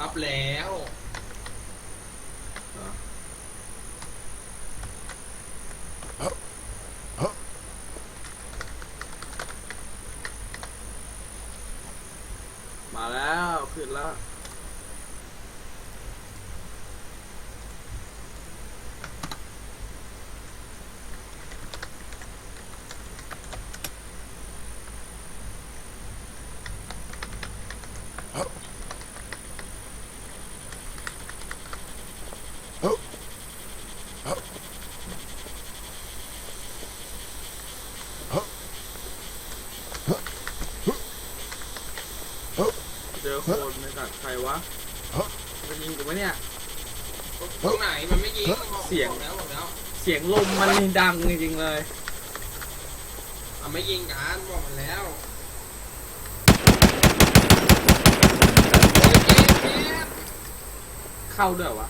รับแล้ว มาแล้วขึ้นแล้ว เจอ คนในกัดใครวะมันยิงกูไหมเนี่ย ตรงไหนมันไม่ยิงเสียง บอกแล้วบอกแล้วเสียงลมมันนี่ดังจริงๆเลย อะไม่ยิงกันบอกมันแล้วโอ้ยเจ็บเจ็บเข้าด้วยวะ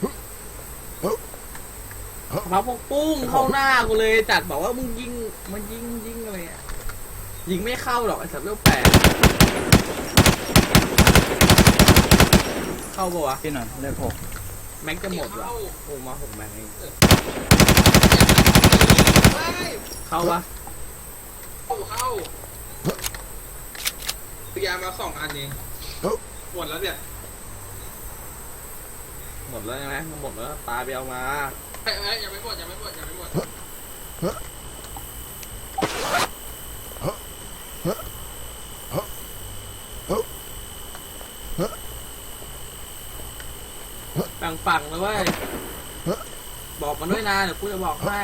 พับพวกปุ้งเข้าหน้ากูเลยจัดบอกว่ามึงยิงมันยิงยิงอะไรอะยิงไม่เข้าหรอกไอ้สัตว์เลือแปด เข้าปะวะพี่หน่อยเลขหกแม็กจะหมดวะเข้าโอ้มาหกแม็กเองเฮ้ยเข้าปะเข้าเข้าพยายามมาสองอันเองหมดแล้วเนี่ยหมดแล้วใช่ไหมหมดแล้วตายไปเอามาเฮ้ยเฮ้ยยังไม่หมดยังไม่หมดยังไม่หมด แบ่ง ฝั่งเลยเว้ยบอกมันด้วยนะเดี๋ยวกูจะบอกให้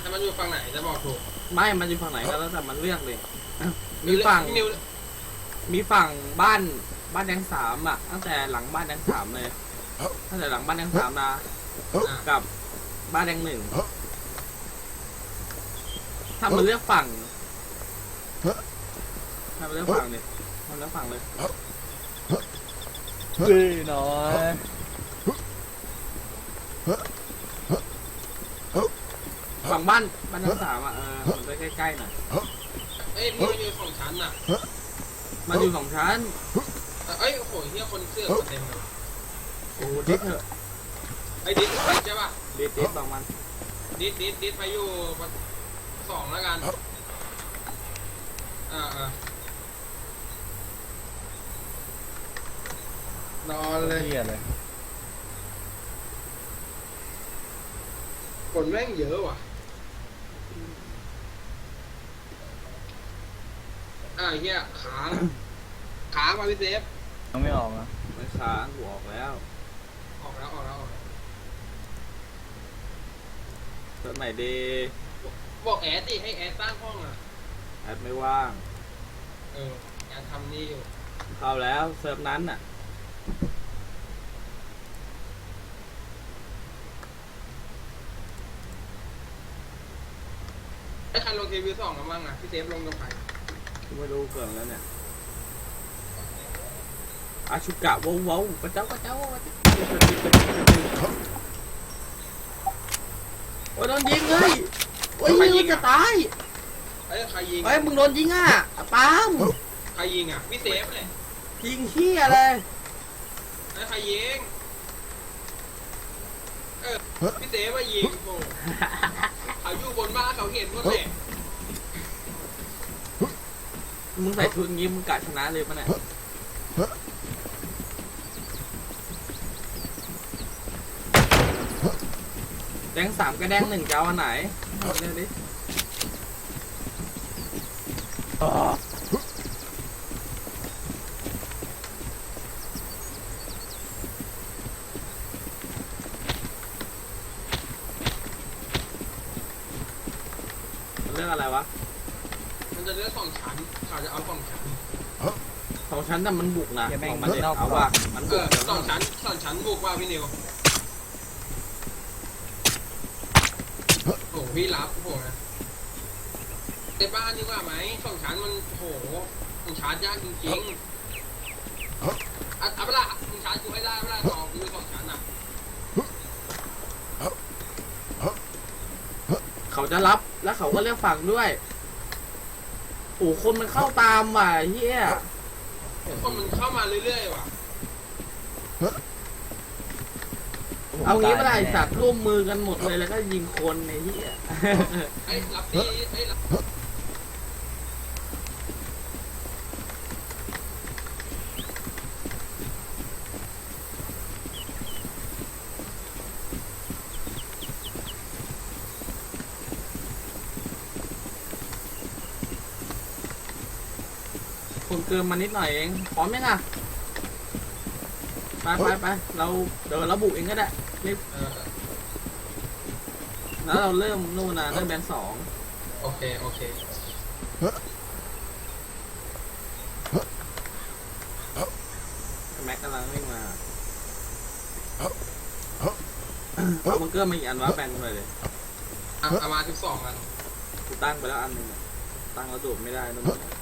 แต่มันอยู่ฝั่งไหนจะบอกถูกไม่มันอยู่ฝั่งไหนก็แล้วแต่มันเลือกเลยอะมีฝั่งพี่นิวมีฝั่งบ้านบ้านแดงสามอะ ตั้งแต่หลังบ้านแดงสามเลยตั้งแต่หลังบ้านแดงสามนะอะกับบ้านแดงหนึ่งถ้ามันเลือกฝั่งถ้ามันเลือกฝั่งเนี่ยทำเลือกฝั่งเลยพี่หน่อย ฝั่งบ้านบ้านแดงสามอะเออมันไปใกล้ๆหน่อยเอ้ยพี่มันอยู่สองชั้นน่ะมันอยู่สองชั้นเอ้ยโอ้โหเฮียคนเสื้อเต็มเลยโอ้ดิสเถอะไอ้ดิสดิสใช่ป่ะดิสดิสบางมันดิสดิสดิสไปอยู่สองแล้วกันอ่าอ่านอนเลยเฮียเลย คนแม่งเยอะว่ะอ่าเฮียขาขามาพี่เซฟยังไม่ออกนะไม่ค้างกูออกแล้วออกแล้วออกแล้วออกแล้วเซิร์ฟไหนดีบอกแอดดิให้แอดตั้งห้องอะ แอดไม่ว่าง เออแอดทำนี่อยู่ เข้าแล้วเซิร์ฟนั้นอะ ไอ้ใครลงทีวีสองกันบ้างอะพี่เซฟลงกับใครกูไม่รู้เกินแล้วเนี่ยอาชุกะว้าวว้าวกระเจ้ากระเจ้ากระเจ้าโอ้ยโดนยิงเฮ้ยโอ้ยยิงจะตายไอ้ยใครยิงเฮ้ยมึงโดนยิงอะปาล์มใครยิงอะพี่เซฟเลยยิงเฮียเลยไอ้ใครยิงเออพี่เซฟว่ายิงโอ้เขา อยู่บนบ้านเขาเห็นหมดเลยมึงใส่ชุดงี้มึงกะชนะเลยปะเนี่ยแดงสามกับแดงหนึ่งจะเอาอันไหนเอาเลือกดิ อ๋อ มัน เลือกอะไรวะมันจะเลือกสองชั้นเขาจะเอาสองชั้นสองชั้นแต่มันบุกนะเหี้ยแม่งบอกมันเด็นอกเอากรอว่ะบมันเอบุกอเดี๋ยวสองชั้นสองชั้นบุกว่าพี่นิวโอ้พี่รับโอ้โหนะในบ้านดีกว่าไหมสองชั้นมันโอ้โหมันชาร์จยากจริงๆเอาเอาเวลามึงชาร์จกูให้ได้เวลาต่อกูสองชั้นอะเขาจะรับ แล้วเขาก็เรียกฝั่งด้วยโอ้คนมันเข้าตามว่ะเฮียคนมันเข้ามาเรื่อยๆว่ะเอางี้ไม่ได้ไอ้สัตว์ร่วมมือกันหมดเลยแล้วก็ยิงคนในที่ไอ้ยรับดีไอ้ยรับ คนเกินมานิดหน่อยเองพร้อมยังอะไปไปไปเราเดี๋ยวเราบุกเองก็ได้รีบเออแล้วเราเริ่มนู่นนะเริ่มแบนสองโอเค โอเค แม็กกำลังวิ่งมาเอาบังเกอร์มาอีกอันวะแบนไปเลยอะเอามาสิบสองอัน กูตั้งไปแล้วอันหนึ่งอะตั้งแล้วโดดไม่ได้นู่น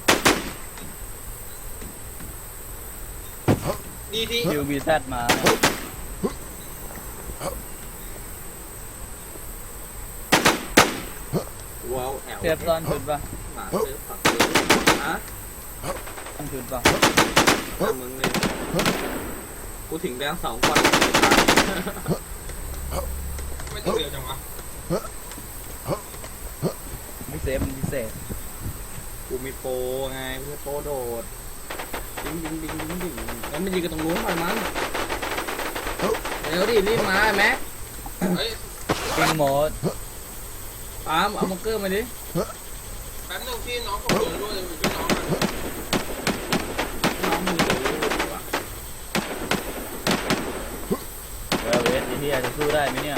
ดีที่คิวบีแซดมาว้าวแอลเทียบซ่อนชุดปะหมาเสือฝักเสือฮะซ่อนชุดปะแต่มึงเนี่ยกูถึงแบนสองก่อนไม่ต้องเร็วจังวะไม่เซฟมันพิเศษกูมีโปรไงกูมีโปรโดด ดิงดิงดิงดิงดิงแล้วมันยิงกันตรงนู้นหน่อยมั้งเร็วดิรีบมาแม็กเฮ้ยปิงหมดปาล์มเอาบังเกอร์มาดิแป๊บนึงพี่น้องผมโดนด้วยเลยพี่น้องอะน้องมึงจะรู้ว่ะเวลเวสที่จะสู้ได้ไหมเนี่ย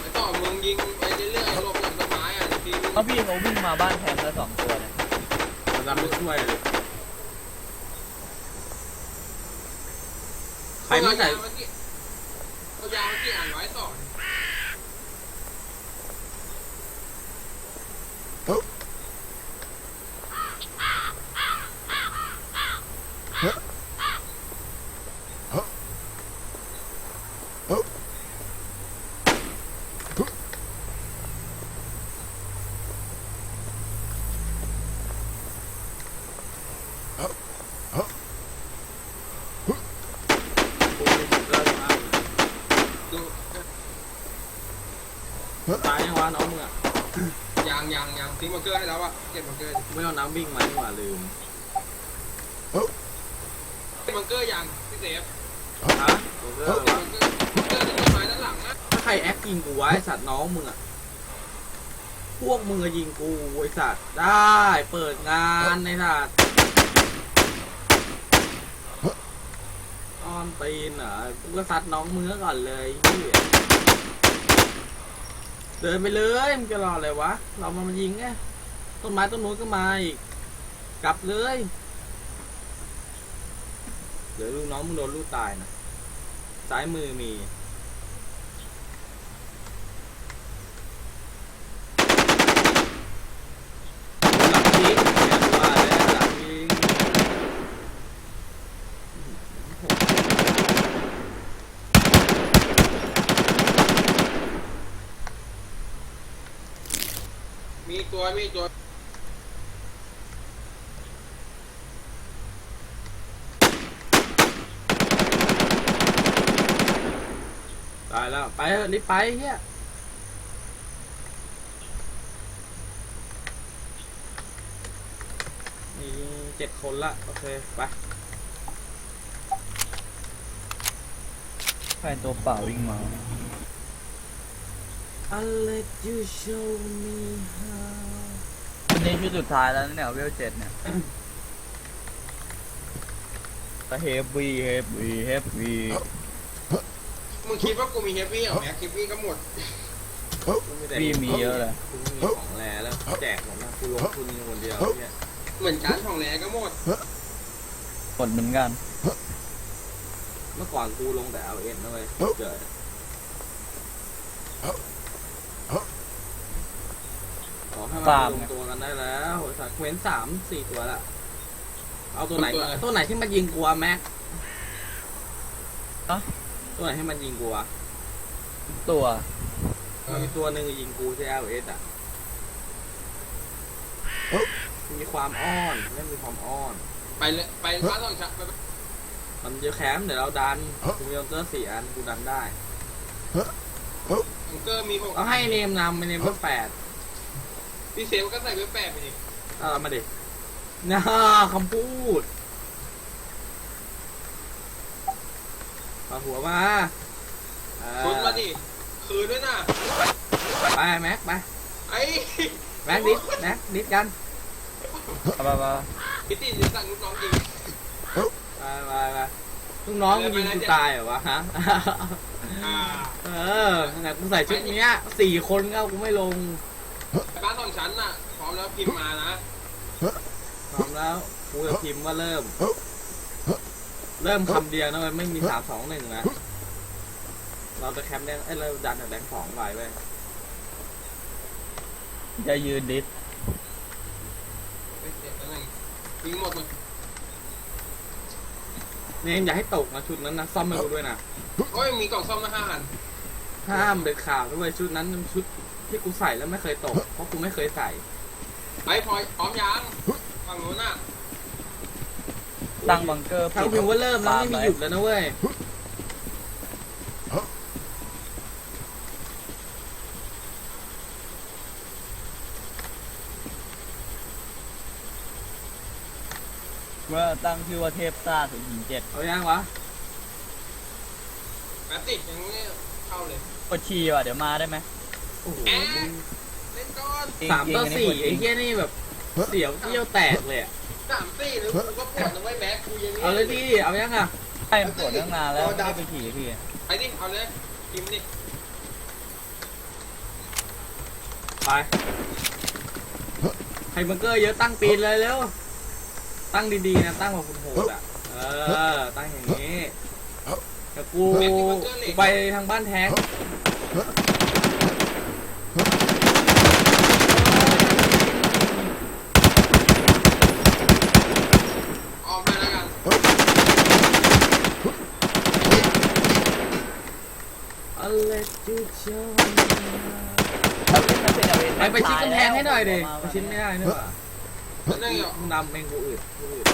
ไอ้ต่อมึงยิงไปเรื่อยๆหลบหลังต้นไม้อะทีเพราพี่เขาวิ่งมาบ้านแคมป์แล้วสองตัวเนี่ยเราดำไปช่วยเลย ใครไม่ใส่เอายาเมื่อกี้เอายาเมื่อกี้อ่านไว้ต่อกูมีบังเกอร์มา ดูตายยังวะน้องมึงอะยางยางยางทิ้งบังเกอร์ให้แล้วอะเก็บบังเกอร์ไม่เอาน้ำวิ่งมาดีกว่าลืมเก็บบังเกอร์ยางพี่เซฟฮะบังเกอเก็บร์บังเกอร์บังเกอร์ที่ต้นไม้ด้านหลังนะถ้าใครแอคยิงกูวะไอสัตว์น้องมึงอะพวกมึงอะยิงกูไอสัตว์ได้ เปิดงานในสัตว์ อนตีนเหรอกูก็ซัดน้องมึงก่อนเลยเหี้ยเดินไปเลยมึงจะรออะไรวะ เรามันมายิงไงต้นไม้ต้นนู้นก็มาอีก กลับเลยเดี๋ยวลูกน้องมึงโดนลูกตายนะซ้ายมือมีหลังยิงเนี่ยว่าแล้วหลังยิง มี ตัวมีตัวตายแล้ว ไปเถอะรีบไปเฮียมีเจ็ดคนละ โอเค ไปใครตัวเปล่าวิ่งมา I'll let you show me how วั นนี้ชุดสุดท้ายแล้วนะเนี่ยเวลเจ็ดเนี่ยแต่เฮฟวีเฮฟวีเฮฟวีมึงคิดว่ากูมีเฮฟวี่เหรอแม็กเฮฟวี่ก็หมดวีมีเยอะเลยกูมีของแรแล้วแจกหมดนะกูลงทุนคนเดียวเนี่ยเหมือนการของแหลก็หมดหมดเหมือนกัน เมื่อก่อนกูลงแต่เอาเอ็นนะเว้ยเกิดขอ ให้มาลงตัวกันได้แล้วโหสัตว์เว้นสามสี่ตัวละ เอาตัวไหนก่อนตัวไหนที่มันยิงกูอะแม็กอะ ตัวไหนที่มันยิงกูอะตัว มันมีตัวหนึ่งยิงกูใช่ L S อะมันมีความอ้อนไม่มีความอ้อน ไปเลยไปบ้านต้องชักไปตมันจะแคมป์เดี๋ยวเราดันกูมีมอนเตอร์สี่อันกูดันได้บังเกอร์มีหกเอาให้เนมนำไปเนมเบอร์แปด พี่เซฟก็ใส่เบอร์แปดไปดิเอามาดิน่าคำพูดเอาหัวมาเออชุดมาดิคืนด้วยนะไปแม็กไปไอ้แม็กดิสแม็กดิสกันไปไปไปพี่ตีจะสั่งลูกน้องยิงไปไปไปลูกน้องมึงยิงกูตายเหรอวะฮะอ่าเออขนาดกูใส่ชุดเนี้ยสี่คนก็เอากูไม่ลง บ้านสองชั้นน่ะ พร้อมแล้วพิมพ์มานะพร้อมแล้วกูจะพิมพ์ว่าเริ่ม เริ่มคำเดียวนะเว้ยไม่มีสามสองหนึ่งนะ เราจะแคมป์แดงเอ้ยเราดันแดงสองไว้เว้ยจะยืนดิสเฮ้ยเดี๋ยวนั่นเองยิงหมดเลยเนมอย่าให้ตกนะชุดนั้นนะซ่อมให้กูด้วยนะ โอ้ยมีกล่องซ่อมมาห้าอันห้ามเด็ดขาดด้วยชุดนั้นมันชุด ที่กูใส่แล้วไม่เคยตก เพราะกูไม่เคยใส่ไอ้พลอยพร้อมยังฝั่งนู้นน่ะตั้งบังเกอร์ถ้ากูพิมพ์ว่าเริ่มแล้วไม่มีหยุดแล้วนะเว้ย เมื่อตั้งชื่อว่าเทพซ่าถึงถึงเจ็ดเอายังวะแป๊บสิยังไม่เข้าเลยกดชีว่ะเดี๋ยวมาได้ไหมโอ้โหแอะเล่นก่อนสามต่อจริสี่งๆไอ้นนี้กดจริงเหี้ยนี่แบบ เสียวเที่ยวแตกเลยอะสามสี่หรือกูก็ปวดนะไว้ยแบ็คกูยังเอาเลยดิเอายังอะให้มันปวดตั้งนานแล้วไม่ได้ไปขี่พี่ไปดิเอาเลยพิมพ์ดิไปใครบังเกอร์เยอะตั้งปีนเลยเร็วตั้งดีๆนะตั้งแบบโหดๆอะเออตั้งอย่างนี้แต่กูกูไปทางบ้านแท้ง ออกมาแล้วกัน อะไรจุดช เอาเล่นมาเป็นเอาเล่น ไปไปชิดกำแพงให้หน่อยดิไปชิดไม่ได้นี่หว่าแล้วนั่งอยู่มึงนำเองกูอึดกูอึด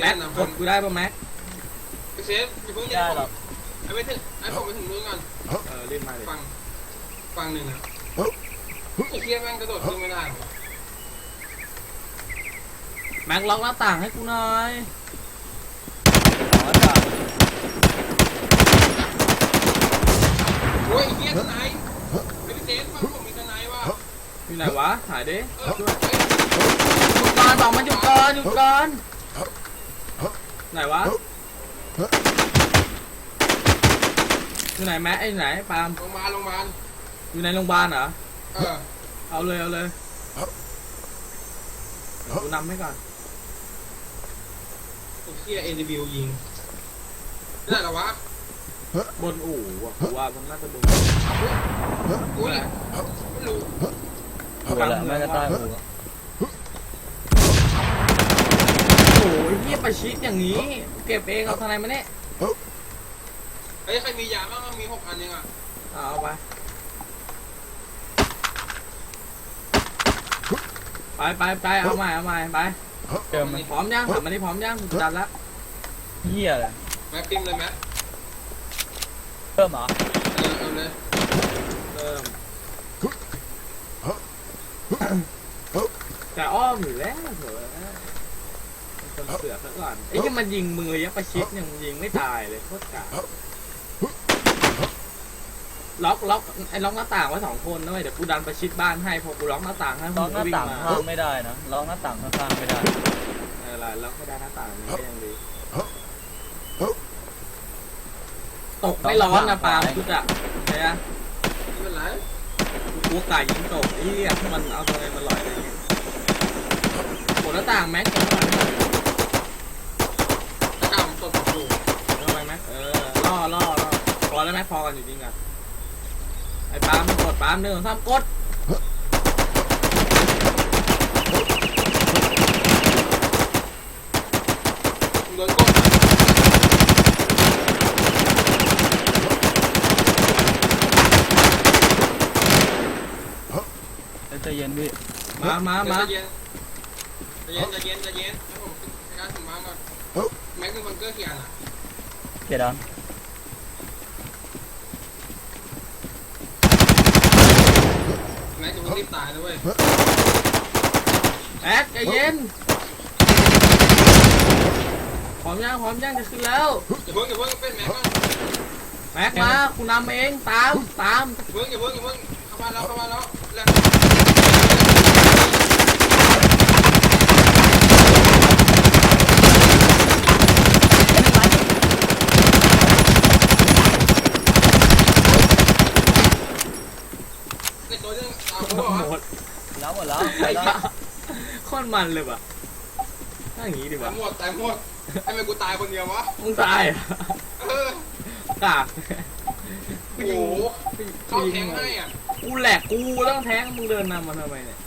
แม็กกดกูได้ป่ะแม็กเซฟอย่าเพิ่งไม่ยิงได้หรอกไอ้ไม่ถึงไอ้ผมไปถึงนู้นก่อนเออรีบมาดิฟังฟังหนึ่งนะไอ้เคียแม่งกระโดดขึ้นไม่ได้แม็กล็อกหน้าต่างให้กูหน่อย อ๋อจ้ะ โอ้ยไอ้เคียทนายไอ้พี่เซฟฟังผมมีทนายว่ะอยู่ไหนวะหายดิเออหยุดก่อนบอกมันหยุดก่อนหยุดก่อนไหนวะอยู่ไหนแม็กไอ้ไหนปาล์มโรงพยาบาลโรงพยาบาลอยู่ในโรงพยาบาลเหรอเออเอาเลยเอาเลยเดี๋ยวกูนำให้ก่อนไอ้เคียเอ็นดีบิวยิงนี่นเหรอวะ บนอู่ว่ะกูว่ามันน่าจะบนอุ้ยไม่รู้หัวแหละไม่จะตายหัวโอ้ยเฮียประชิดอย่างนี้ เก็บเองเอาทนายมาเนี่ยเฮ้ยใครมียาบ้างมีหกอันยังอะเอาเอาไปไปไปไปเอาใหม่เอาใหม่ไปเจอมันพร้อมยังถามมานี่พร้อมยังกูจัดละเหี้ยเลยแม็กปิ้มเลยแม็ก เริ่มเหรอเออเอาเลยเริ่มแต่อ้อมอยู่แล้วเถอะมันคนเสือกซะก่อนไอ้ที่มันยิงมือยักประชิดยังยิงไม่ตายเลยโคตรกาล็อกล็อกไอ้ล็อกหน้าต่างไว้สองคนนะเว้ยเดี๋ยวกูดันประชิดบ้านให้พอกูล็อกหน้าต่างให้ล็อกหน้าต่างข้างไม่ได้นะล็อกหน้าต่างข้างไม่ได้ออละล็อกไม่ได้หน้าต่างนี่ก็ยังดี ตกไม่ร้อนนะปาล์มชุดอะเนี่ยไม่เป็นไรกูกลัวไก่ยิงตกไอ้เหี้ยมันเอาตรงไหนมาลอยอะไรเงี้ยกดหน้าต่างแม็กซ์กันหน่อยตะกร้ามันตกอยู่ทำไมแม็กซ์เออล่อล่อล่อพอแล้วแม็กซ์พอกันอยู่จริงอะไอ้ปาล์มกดปาล์มหนึ่งสองสามกดโดนกด เดี๋ยวใจะเย็ นพี่มามามาใจเย็นใจเย็นใจเย็นใจเย็นให้ผมในการถึงมาก่อนแม็กซ์หนึ่งก็กี่อันอะเจ็ดอันแม็กจะมึงรีบตายนะเว้ยแอ๊กใจเย็นพร้อมยังพร้อมยังจะขึ้นแล้วอย่าเพิ่งอย่าเพิ่งเป็นแม็กก่อนแม็กมาคุณนำเองตามตามอย่าเพิ่งอย่าเพิ่งอย่าเพิ่งเข้ามาแล้วเข้ามาแล้วแล้วในตัวนึงเอาเขาบอกว่า หมด แล้วหมดแล้วไปไอ้แล้วบ้าโคตรมันเลยว่ะถ้าอย่างงี้ดีตาว่ะยหมดตายหมดไอ้เมกูตายคนเดียววะมึงตายเหรอะเออกากโอ้โหเข้าแทงให้อะกูแหลกกูต้องแทงมึงเดินนำมาทำไมเนี่ย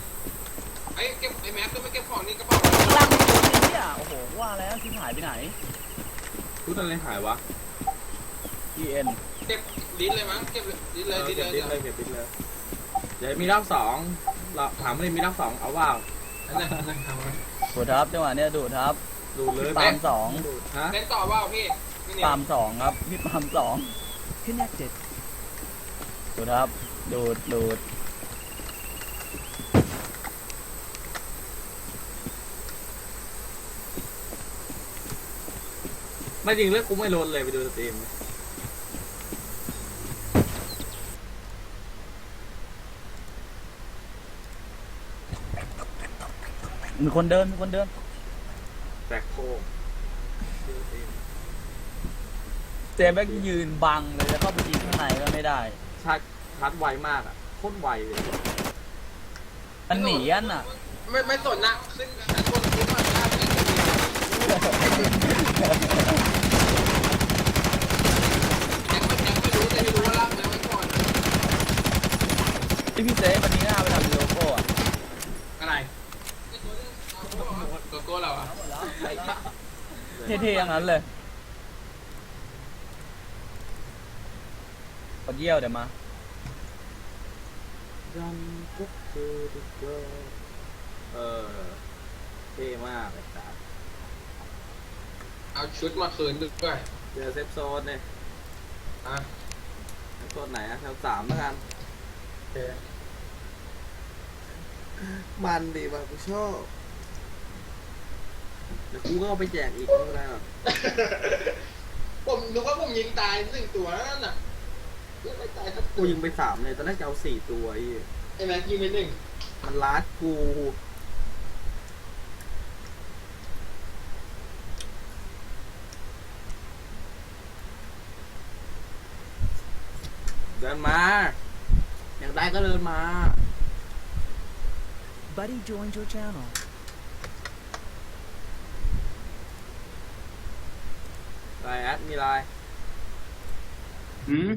ไอ้เก็บไอ้แม็กก็ไม่เก็บของนี่กระเป๋าล่างมีตัวนี้เนี่ยโอ้โหว่าแล้วที่หายไปไหนพูดอะไรหายวะ E N เก็บลิ้นเลยมั้งเก็บลิ้นเลยลิ้นเก็บเลดิยสเลยเก็บดิสเลยเดี๋ยวมีรอบสอง เราถามว่ามีรอบสองเอาว่านั่นน่ะนั่นทำไว้ดูดครับจังหวะเนี้ยดูดครับดูเลยปาล์มสองดูฮะเล่นต่อว่าพี่ไม่เนี่ยปาล์มสองครับพี่ปาล์มสอง Connected. ดูดครับ ดูดดูดไม่จริงเรื่องกูไม่ลดเลยไปดูสตรีม มีคนเดินมีคนเดิน แตกโค้งดูสตรีมเจแบ็กยืนบังเลยจะเข้าไปยิงข้างในก็ไม่ได้ ชาร์จชาร์จไวมากอะโคตรไวเลยมันหนีอันน่ะ ไม่ไม่สนนะขึ้นชั้นบนขึ้นมาได้แม็กไม่แม็กไม่รู้แต่ไม่รู้ว่าล่างแม็กไว้ก่อน ที่พี่เซฟวันนี้หน้าไปทำโลโก้อะ อะไรโกโก้เราอะเท่ๆอย่างนั้นเลยกดเยี่ยวเดี๋ยวมา ดันกุ๊กเจอดิเกอร์เออเท่มากเลยครับเอาชุดมาคืนด้วยเจอเซฟโซนเนี่ยอะเซฟโซนไหนอะแถวสามแล้วกัน โอเค มันดีว่ะกูชอบ เดี๋ยวกูก็เอาไปแจกอีกไม่เป็นไรหรอกผมนึกว่าผมยิงตายหนึ่งตัวนั่นน่ะยังไม่ตายสักกูตัวยิงไปสามเลยตอนแรกจะเอาสี่ตัวไอ้เหี้ยไอ้แม็กยิงไปหนึ่งมันลัดกูเดินมาอยากได้ก็เดินมา Buddy joined your channel. ไลน์แอดมีไลน์ อืม